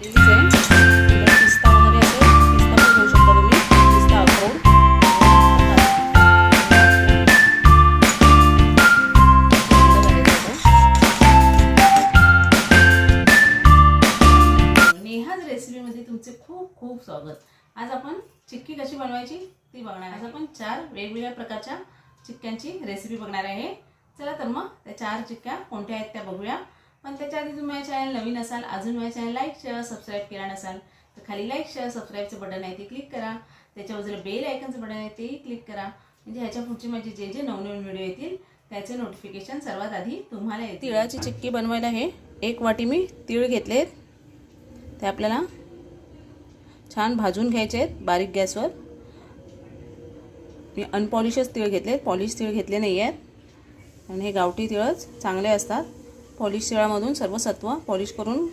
Ladies पिस्ता वगैरे असेल पिस्ता पण घेऊ शकता तुम्ही पिस्ता अक्रोड नेहाज रेसिपीमध्ये तुमचे खूप खूप स्वागत. आज आपण चिक्की कशी बनवायची ती बघणार. आज आपण चार वेगवेगळ्या प्रकारच्या चिक्क्यांची रेसिपी बघणार आहे. चला तर मग त्या चार चिक्क्या कोणत्या आहेत त्या बघूया. पण त्याच्या आधी तुम्ही माझ्या चॅनल नवीन असाल अजून माझ्या चॅनल लाईक शेअर सबस्क्राईब केला नसाल तर खाली लाईक शेअर सबस्क्राईबचं बटन आहे ते क्लिक करा. त्याच्या बाजूला बेल आयकनचं बटन आहे तेही क्लिक करा. म्हणजे ह्याच्या पुढचे माझे जे जे नवनवीन व्हिडिओ येतील त्याचे नोटिफिकेशन सर्वात आधी तुम्हाला येतील. तिळाची चिक्की बनवायला हे एक वाटी मी तीळ घेतलेत. ते आपल्याला छान भाजून घ्यायचे आहेत बारीक गॅसवर. मी अनपॉलिशच तीळ घेतले पॉलिश तीळ घेतले नाही आहेत आणि हे गावठी तिळच चांगले असतात. पॉलिश शिळामधून सर्व सत्व पॉलिश करून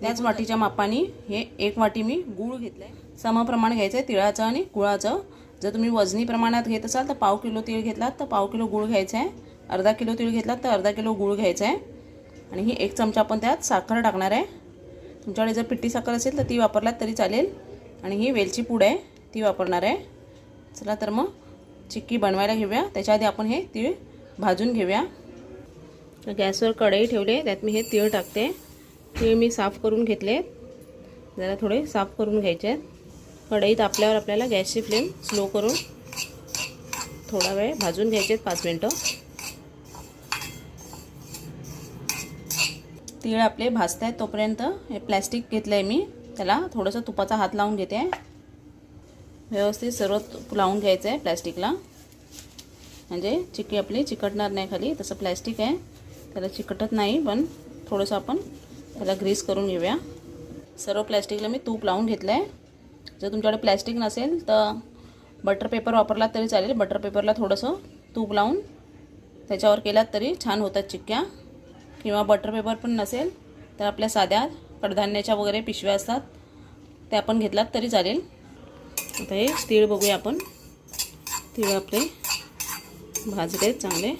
त्याच वाटीच्या मापाने हे एक वाटी मी गूळ घेतलं आहे समप्रमाण घ्यायचं आहे तिळाचं आणि गुळाचं. जर तुम्ही वजनी प्रमाणात घेत असाल तर पाव किलो तीळ घेतलात तर पाव किलो गूळ घ्यायचा आहे अर्धा किलो तीळ घेतलात तर अर्धा किलो गूळ घ्यायचा आहे आणि ही एक चमचा आपण त्यात साखर टाकणार आहे. तुमच्याकडे जर पिट्टी साखर असेल तर ती वापरलात तरी चालेल. आणि ही वेलची पूड आहे ती वापरणार आहे. चला तर मग चिक्की बनवायला घेऊया. त्याच्या आधी आपण हे तीळ भाजून घेऊया. गॅसवर कढई ठेवले त्यात मी हे तीळ टाकते. तीळ मी साफ करून घेतले. जरा थोडे साफ करून घ्यायचे आहेत. कढई तापल्यावर आपल्याला गॅसची फ्लेम स्लो करून थोडा वेळ भाजून घ्यायचे आहेत पाच मिनटं. तीळ आपले भाजत आहेत तोपर्यंत हे प्लॅस्टिक घेतलं आहे मी. त्याला थोडंसं तुपाचा हात लावून घेते. व्यवस्थित सर्व तूप लावून घ्यायचं आहे प्लॅस्टिकला. म्हणजे चिक्की आपली चिकटणार नाही खाली तसं प्लॅस्टिक आहे. त्याला चिकटत नाही पण थोडंसं आपण त्याला ग्रीस करून घेऊया. सर्व प्लॅस्टिकला मी तूप लावून घेतलं आहे जर तुमच्याकडे प्लॅस्टिक नसेल तर बटर पेपर वापरलात तरी चालेल. बटर पेपरला थोडंसं तूप लावून त्याच्यावर केलात तरी छान होतात चिक्क्या. किंवा बटर पेपर पण नसेल तर आपल्या साध्या कडधान्याच्या वगैरे पिशव्या असतात त्या आपण घेतलात तरी चालेल. आता हे तीळ बघूया आपण. तीळ आपले भाजले चांगले.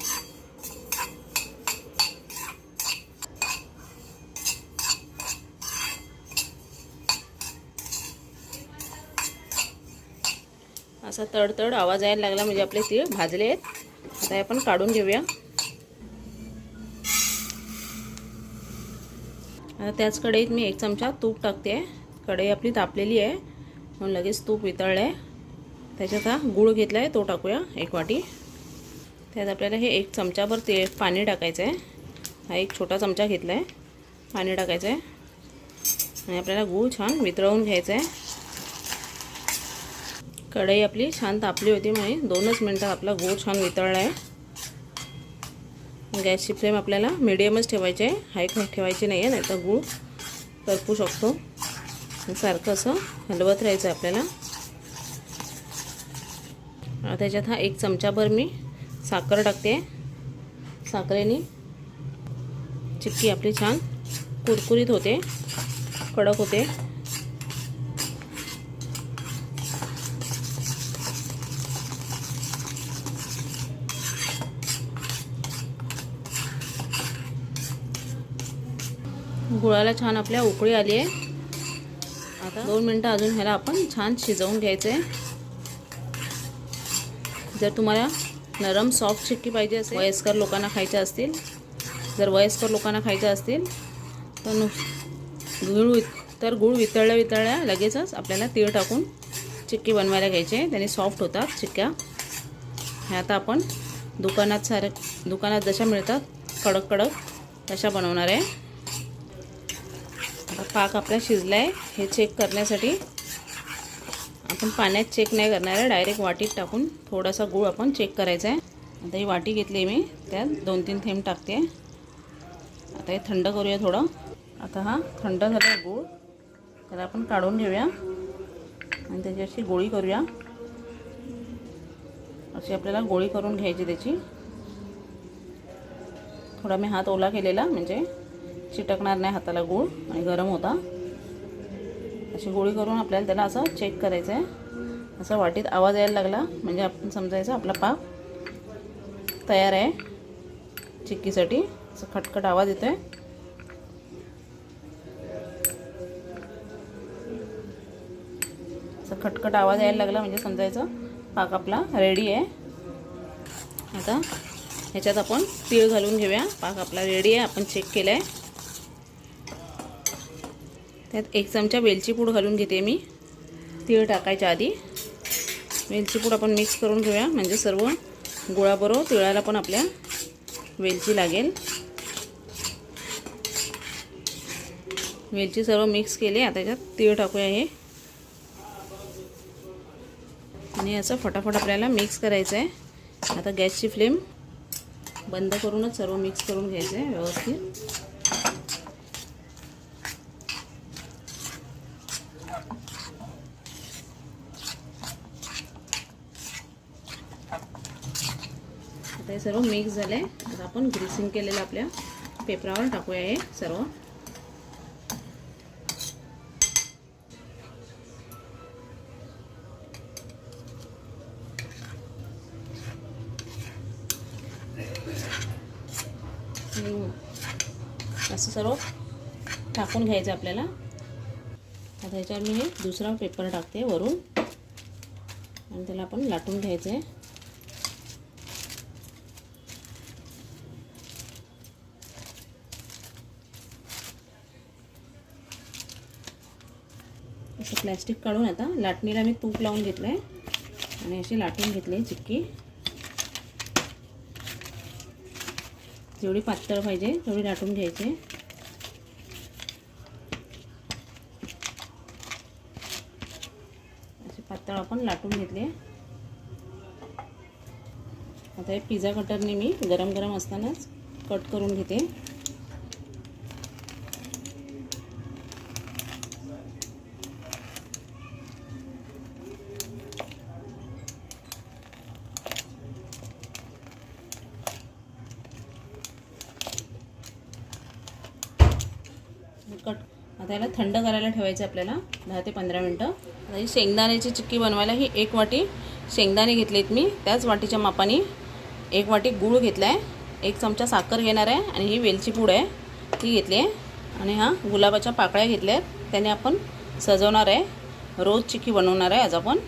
असा तडतड आवाज यायला लागला म्हणजे आपले तीळ भाजले आहेत. आता आपण काढून घेऊया. आता त्याच कढईत मी एक चमचा तूप टाकते. कढई आपली तापलेली आहे. म्हणून लगेच तूप वितळलं आहे त्याच्यात हा गूळ घेतला आहे तो टाकूया एक वाटी. त्यात आपल्याला हे एक चमचाभर ते पाणी टाकायचं आहे हा एक छोटा चमचा घेतला आहे पाणी टाकायचं आहे आणि आपल्याला गूळ छान वितळवून घ्यायचं आहे कढई आपली छान तापली होती म्हणजे दोनच मिनटात आपला गूळ छान वितळला आहे. गॅसची फ्लेम आपल्याला मिडियमच ठेवायची आहे. हाय ठेवायची नाही आहे नाही तर गूळ करपू शकतो. सारखं असं हलवत राहायचं आहे आपल्याला त्याच्यात हा एक चमचाभर मी साखर टाकते. साखरेने चिक्की आपली छान कुरकुरीत होते कडक होते. गुळाला छान आपल्या उकळी आली आहे आता? दोन मिनटं अजून ह्याला आपण छान शिजवून घ्यायचं. आहे जर तुम्हाला नरम सॉफ्ट चिक्की पाहिजे असेल वयस्कर लोकांना खायच्या असतील जर वयस्कर लोकांना खायच्या असतील तर नु गुळ तर गुळ वितळल्या वितळल्या लगेचच आपल्याला तीळ टाकून चिक्की बनवायला घ्यायची. त्याने सॉफ्ट होतात चिक्क्या. ह्या आता आपण दुकानात सारे दुकानात जशा मिळतात कडक कडक तशा बनवणार आहे. पाक आपला शिजला आहे हे चेक करण्यासाठी. आपण पाण्यात चेक नाही करणार आहे डायरेक्ट वाटीत टाकून थोडासा गूळ आपण चेक करायचा आहे. आता ही वाटी घेतली मी त्यात दोन तीन थेंब टाकते. आता हे थंड करूया थोडं. आता हा थंड झाला आहे गूळ त्याला आपण काढून घेऊया आणि त्याची अशी गोळी करूया. अशी आपल्याला गोळी करून घ्यायची त्याची. थोडा मी हात ओला केलेला म्हणजे चिटकणार नाही हाताला गूळ आणि गरम होता. अशी गोळी करून आपल्याला त्याला असं चेक करायचं आहे असं वाटीत आवाज यायला लागला. म्हणजे आपण समजायचं आपला पाक तयार आहे. चिक्कीसाठी. असं खटखट आवाज येतो आहे असं खटखट आवाज यायला लागला म्हणजे समजायचं पाक आपला रेडी आहे. आता ह्याच्यात आपण तीळ घालून घेऊया. पाक आपला रेडी आहे आपण चेक केला आहे त्यात एक चमचा वेलची पूड घालून घेते मी. तीळ टाकायच्या आधी. वेलची पूड आपण मिक्स करून घेऊया. म्हणजे सर्व गुळाबरोबर तिळाला पण आपल्या वेलची लागेल. वेलची सर्व मिक्स केली. आता त्याच्यात तीळ टाकूया हे. आणि असं फटाफट आपल्याला मिक्स करायचं आहे आता गॅसची फ्लेम बंद करूनच सर्व मिक्स करून घ्यायचं आहे व्यवस्थित. सर्व मिक्स झालं. आहे आता आपण ग्रीसिंग केलेलं आपल्या पेपरावर टाकूया हे सर्व. असं सर्व टाकून घ्यायचं आपल्याला. आता ह्याच्यावर मी हे दुसरा पेपर टाकते वरून. आणि त्याला आपण लाटून घ्यायचं आहे असं प्लॅस्टिक काढून आता लाटणीला मी तूप लावून घेतलं आहे आणि अशी लाटून घेतली आहे चिक्की. जेवढी पातळ पाहिजे तेवढी लाटून घ्यायची. अशी पातळ आपण लाटून घेतली आता हे पिझ्झा कटरने मी गरम गरम असतानाच कट करून घेते कट आता याला थंड करायला ठेवायचं आपल्याला दहा ते पंधरा मिनटं. ही शेंगदाण्याची चिक्की बनवायला ही एक वाटी शेंगदाणे घेतलेत मी. त्याच वाटीच्या मापाने एक वाटी गूळ घेतला आहे एक चमचा साखर घेणार आहे आणि ही वेलची पूड आहे. ती घेतली आहे. आणि हा गुलाबाच्या पाकळ्या घेतल्या आहेत त्याने आपण सजवणार आहे. रोज चिक्की बनवणार आहे आज आपण.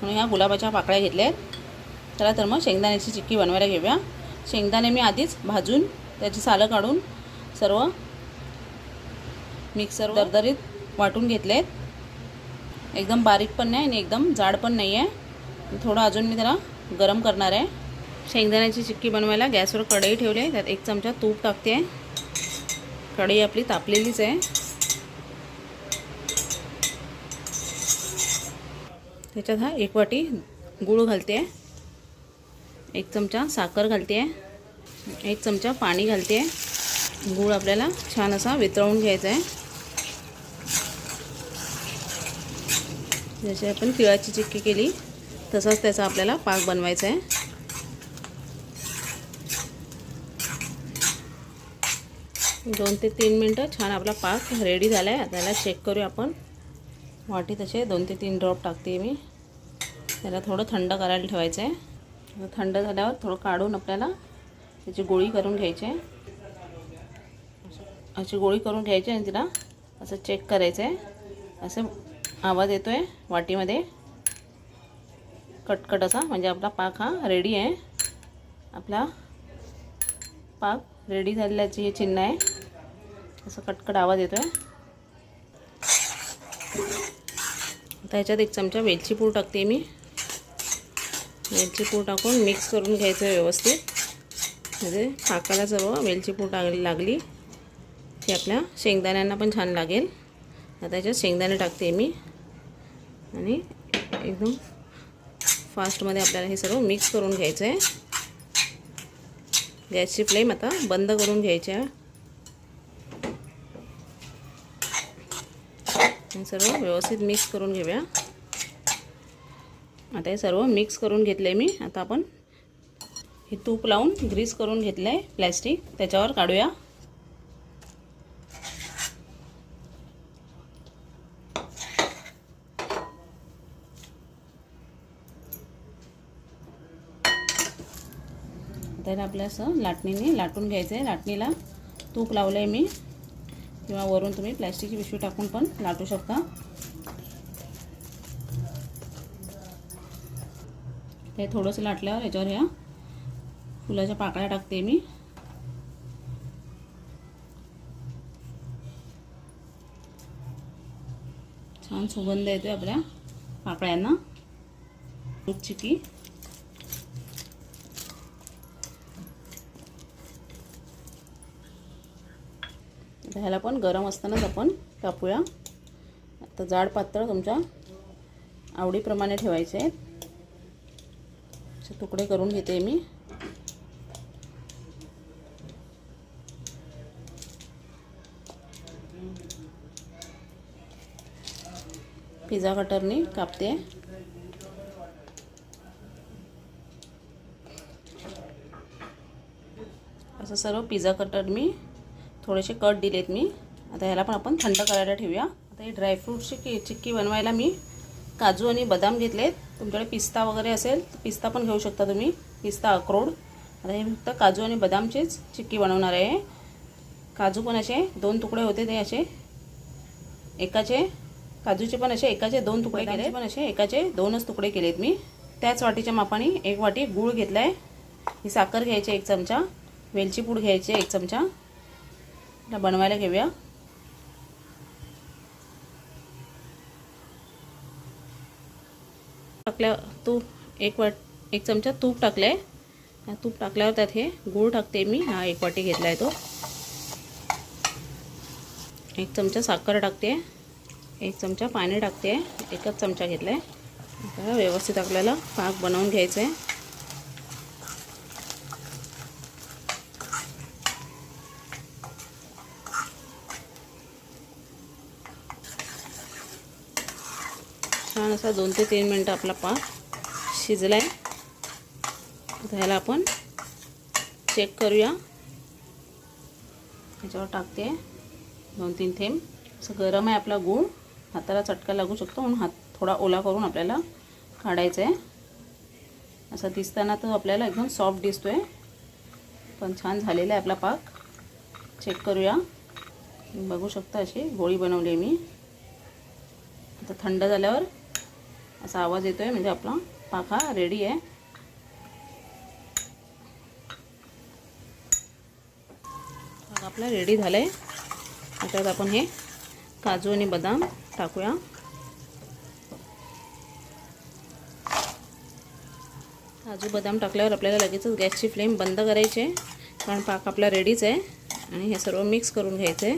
म्हणून ह्या गुलाबाच्या पाकळ्या घेतल्या आहेत चला तर मग शेंगदाण्याची चिक्की बनवायला घेऊया. शेंगदाणे मी आधीच भाजून त्याची सालं काढून सर्व मिक्सर दरदरीत वाटून घेतले. आहेत एकदम बारीक पण नाही आणि एकदम जाड पण नाही आहे थोडं अजून मी त्याला गरम करणार आहे. शेंगदाण्याची चिक्की बनवायला गॅसवर कढई ठेवली आहे. त्यात एक चमचा तूप टाकते. आहे कढई आपली तापलेलीच आहे. त्याच्यात हा एक वाटी गूळ घालते. आहे एक चमचा साखर घालते. आहे एक चमचा पाणी घालते. आहे गूळ आपल्याला छान असा वितळवून घ्यायचा आहे. जशी आपण तिळाची चिक्की केली तसाच त्याचा आपल्याला पाक बनवायचा आहे. दोन ते तीन मिनटं छान आपला पाक रेडी झाला आहे त्याला चेक करूया आपण. वाटी तसे दोन ते तीन ड्रॉप टाकते मी. त्याला थोडं थंड करायला ठेवायचं आहे थंड झाल्यावर थोडं काढून आपल्याला त्याची गोळी करून घ्यायची आहे. अशी गोळी करून घ्यायची आणि तिला असं चेक करायचं आहे असं आवाज येतो आहे वाटीमध्ये? कटकट असा म्हणजे आपला पाक हा रेडी आहे. आपला पाक रेडी झाल्याची हे चिन्ह आहे. असं कटकट आवाज येतो आहे आता ह्याच्यात एक चमचा वेलची पूड टाकते मी. वेलची पूड टाकून मिक्स करून घ्यायचं व्यवस्थित. म्हणजे पाकाला सर्व वेलची पूड टाकली लागली की आपल्या शेंगदाण्यांना पण छान लागेल. आता त्याच्यात शेंगदाणे टाकते मी. आणि एकदम फास्टमध्ये आपल्याला हे सर्व मिक्स करून घ्यायचं आहे. गॅसची फ्लेम आता बंद करून घ्यायची आहे. सर्व व्यवस्थित मिक्स करून घेऊया. आता हे सर्व मिक्स करून घेतलं आहे मी. आता आपण हे तूप लावून ग्रीस करून घेतलं आहे प्लॅस्टिक. त्याच्यावर काढूया. साईडला आपल्या असं लाटणीने लाटून घ्यायचं आहे लाटणीला तूप लावलं आहे मी. किंवा वरून तुम्ही प्लॅस्टिकची पिशवी टाकून पण लाटू शकता. ते थोडंसं लाटल्यावर याच्यावर ह्या फुलाच्या पाकळ्या टाकते मी. छान सुगंध येतो आपल्या पाकळ्यांना. चिकी. ह्याला पण गरम असतानाच आपण कापूया. आता जाड पातळ तुमच्या आवडीप्रमाणे ठेवायचे आहेत. असे तुकडे करून घेते मी. पिझ्झा कटरनी कापते. असं सर्व पिझ्झा कटर मी थोडेसे कट दिलेत मी. आता ह्याला पण आपण थंड करायला ठेवूया. आता ही ड्रायफ्रूटची की चिक्की बनवायला मी काजू आणि बदाम घेतलेत. तुमच्याकडे पिस्ता वगैरे असेल तर पिस्ता पण घेऊ शकता तुम्ही. पिस्ता अक्रोड. आता हे फक्त काजू आणि बदामचीच चिक्की बनवणार आहे. काजू पण असे दोन तुकडे होते ते असे. एकाचे काजूचे पण असे एकाचे दोन तुकडे केले पण असे. एकाचे दोनच तुकडे केलेत मी. त्याच वाटीच्या मापाने एक वाटी गूळ घेतला आहे ही साखर घ्यायची एक चमचा. वेलची पूड घ्यायची एक चमचा. आता बनवायला घेऊया. टाकल्या तूप एक वाट एक चमचा तूप टाकलं आहे तूप टाकल्यावर त्यात हे गूळ टाकते मी. हा एक वाटी घेतला आहे तो. एक चमचा साखर टाकते. एक चमचा पाणी टाकते. एकच चमचा घेतला आहे व्यवस्थित आपल्याला पाक बनवून घ्यायचा आहे छान असा दोन ते तीन मिनटं आपला पाक शिजला आहे ह्याला आपण चेक करूया. ह्याच्यावर टाकते. दोन तीन थेंब. असं गरम आहे आपला गूळ. हाताला चटका लागू शकतो. म्हणून हात थोडा ओला करून आपल्याला काढायचं आहे असं दिसताना तर आपल्याला एकदम सॉफ्ट दिसतो आहे पण छान झालेला आहे आपला पाक. चेक करूया. बघू शकता अशी गोळी बनवली आहे मी. आता थंड झाल्यावर असा आवाज येतो आहे म्हणजे आपला पाक हा रेडी आहे. पाक आपला रेडी झाला आहे त्याच्यात आपण हे काजू आणि बदाम टाकूया. काजू बदाम टाकल्यावर आपल्याला लगेचच गॅसची फ्लेम बंद करायची आहे. कारण पाक आपला रेडीच आहे. आणि हे सर्व मिक्स करून घ्यायचं आहे.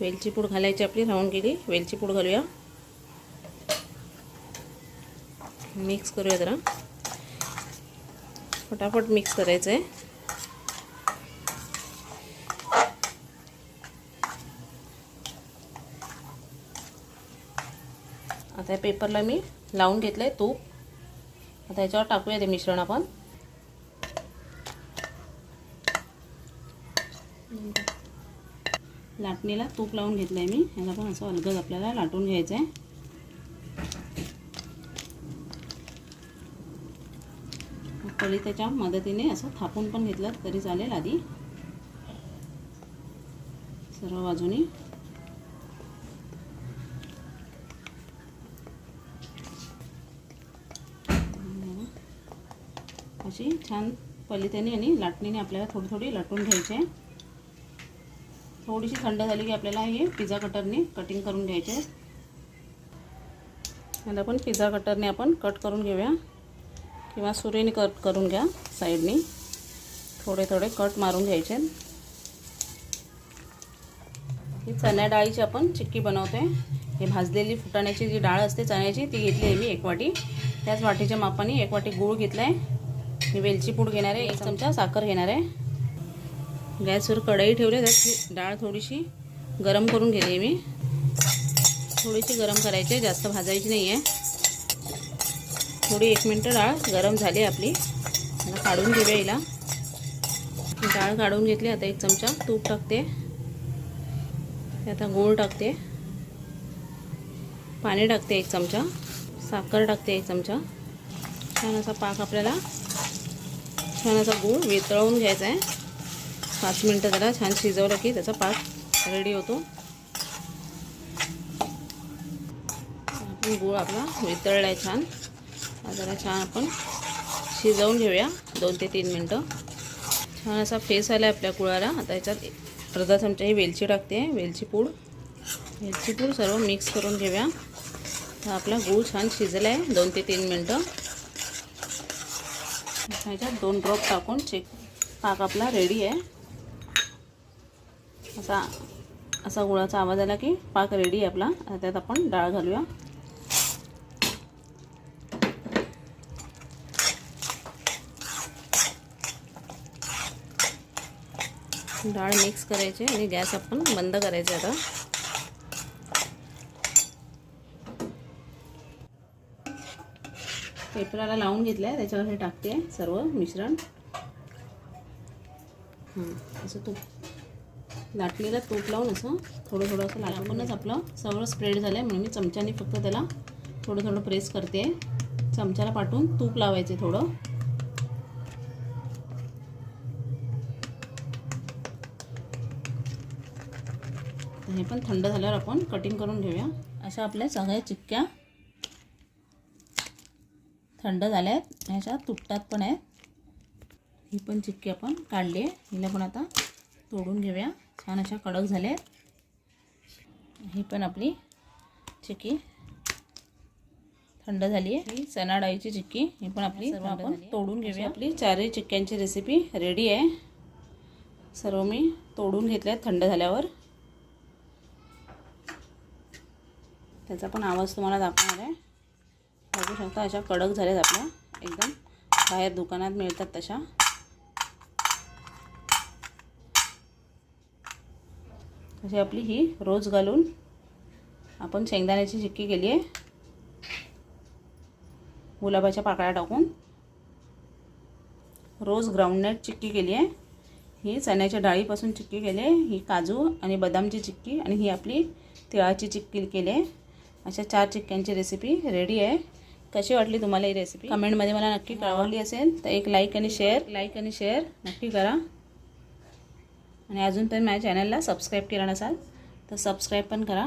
वेलची पूड घालायची आपली राहून गेली. वेलची पूड घालूया. मिक्स करूया जरा. फटाफट मिक्स करायचं आहे आता या पेपरला मी लावून घेतलं आहे तूप. आता याच्यावर टाकूया ते मिश्रण आपण. लाटणीला तूप लावून घेतलं आहे मी. ह्याला पण असं अलगद आपल्याला लाटून घ्यायचं आहे त्याच्या मदतीने असं थापून पण घेतलं तरी चालेल आधी. सर्व बाजूनी. अशी छान पलित्याने आणि लाटणीने आपल्याला थोडी थोडी लाटून घ्यायची. आहे थोडीशी थंड झाली की आपल्याला हे पिझ्झा कटरने कटिंग करून घ्यायचे. आणि पण पिझ्झा कटरने आपण कट करून घेऊया. किंवा सुरीने कट करून घ्या साईडनी. थोडे थोडे कट मारून घ्यायचे. ही चण्या डाळीची आपण चिक्की बनवतो. आहे हे भाजलेली फुटाण्याची जी डाळ असते चण्याची ती घेतली आहे मी एक वाटी. त्याच वाटीच्या मापाने एक वाटी गूळ घेतला आहे मी वेलची पूड घेणार आहे एक चमचा साखर घेणार आहे. गॅसवर कढई ठेवली त्यात डाळ थोडीशी गरम करून घेते मी. थोडीशी गरम करायची आहे जास्त भाजायची नाही आहे थोडी एक मिनटं डाळ गरम झाली आपली. काढून घेऊया हिला. डाळ काढून घेतली आता एक चमचा तूप टाकते. आता गूळ टाकते. पाणी टाकते एक चमचा. साखर टाकते एक चमचा. छान असा पाक आपल्याला छान असा गूळ वितळवून घ्यायचा आहे. पाच मिनटं त्याला छान शिजवलं की त्याचा पाक रेडी होतो. गूळ आपला वितळला आहे छान. जरा छान आपण शिजवून घेऊया दोन ते तीन मिनटं. छान असा फेस आला आहे आपल्या कुळाला. आता याच्यात अर्धा चमचा ही वेलची टाकते वेलची पूड. वेलची पूड सर्व मिक्स करून घेऊया. तर आपला गूळ छान शिजला आहे दोन ते तीन मिनटं. ह्याच्यात दोन ड्रॉप टाकून चेक पाक आपला रेडी आहे. असा असा गुळाचा आवाज आला की पाक रेडी आहे आपला. त्यात आपण डाळ घालूया. डाळ मिक्स करायची आणि गॅस आपण बंद करायचा आता. पेपराला लावून घेतलं आहे त्याच्यावर हे टाकते सर्व मिश्रण. असं तूप. लाटलेलं तूप लावून असं थोडं थोडं असं लाटूनच आपलं सगळं स्प्रेड झालं आहे म्हणून मी चमच्याने फक्त त्याला थोडं थोडं प्रेस करते. चमच्याला पाठवून तूप लावायचे थोडं. हे पण थंड झाल्यावर आपण कटिंग करून घेऊया. अशा आपल्या सगळ्या चिक्क्या थंड झाल्या आहेत ह्याच्या तुटतात पण आहेत. ही पण चिक्की आपण काढली आहे. हिला पण आता तोडून घेऊया. छान अशा कडक झाल्या आहेत ही पण आपली चिक्की थंड झाली आहे. ही चणा डाळीची चिक्की. ही पण आपली सर्व आपण तोडून घेऊया. आपली चारही चिक्क्यांची रेसिपी रेडी आहे. सर्व मी तोडून घेतल्या आहेत थंड झाल्यावर. त्याचा पण आवाज तुम्हाला दाखवणार आहे. बघू शकता अशा कडक झाल्यात आपल्या. एकदम बाहेर दुकानात मिळतात तशा. अशी आपली ही रोज घालून आपण शेंगदाण्याची चिक्की केली आहे. गुलाबाच्या पाकळ्या टाकून रोज ग्राउंडनट चिक्की केली आहे. ही चण्याच्या डाळीपासून चिक्की केली आहे. ही काजू आणि बदामची चिक्की आणि ही आपली तिळाची चिक्की केली आहे. अशा चार चिक्क्यांची रेसिपी रेडी आहे. कशी वाटली तुम्हाला ही रेसिपी कमेंटमध्ये मला नक्की कळवली असेल. तर एक लाईक आणि शेअर लाईक आणि शेअर नक्की करा. आणि अजून पण माझ्या चॅनलला सबस्क्राईब केला नसाल तर सबस्क्राईब पण करा.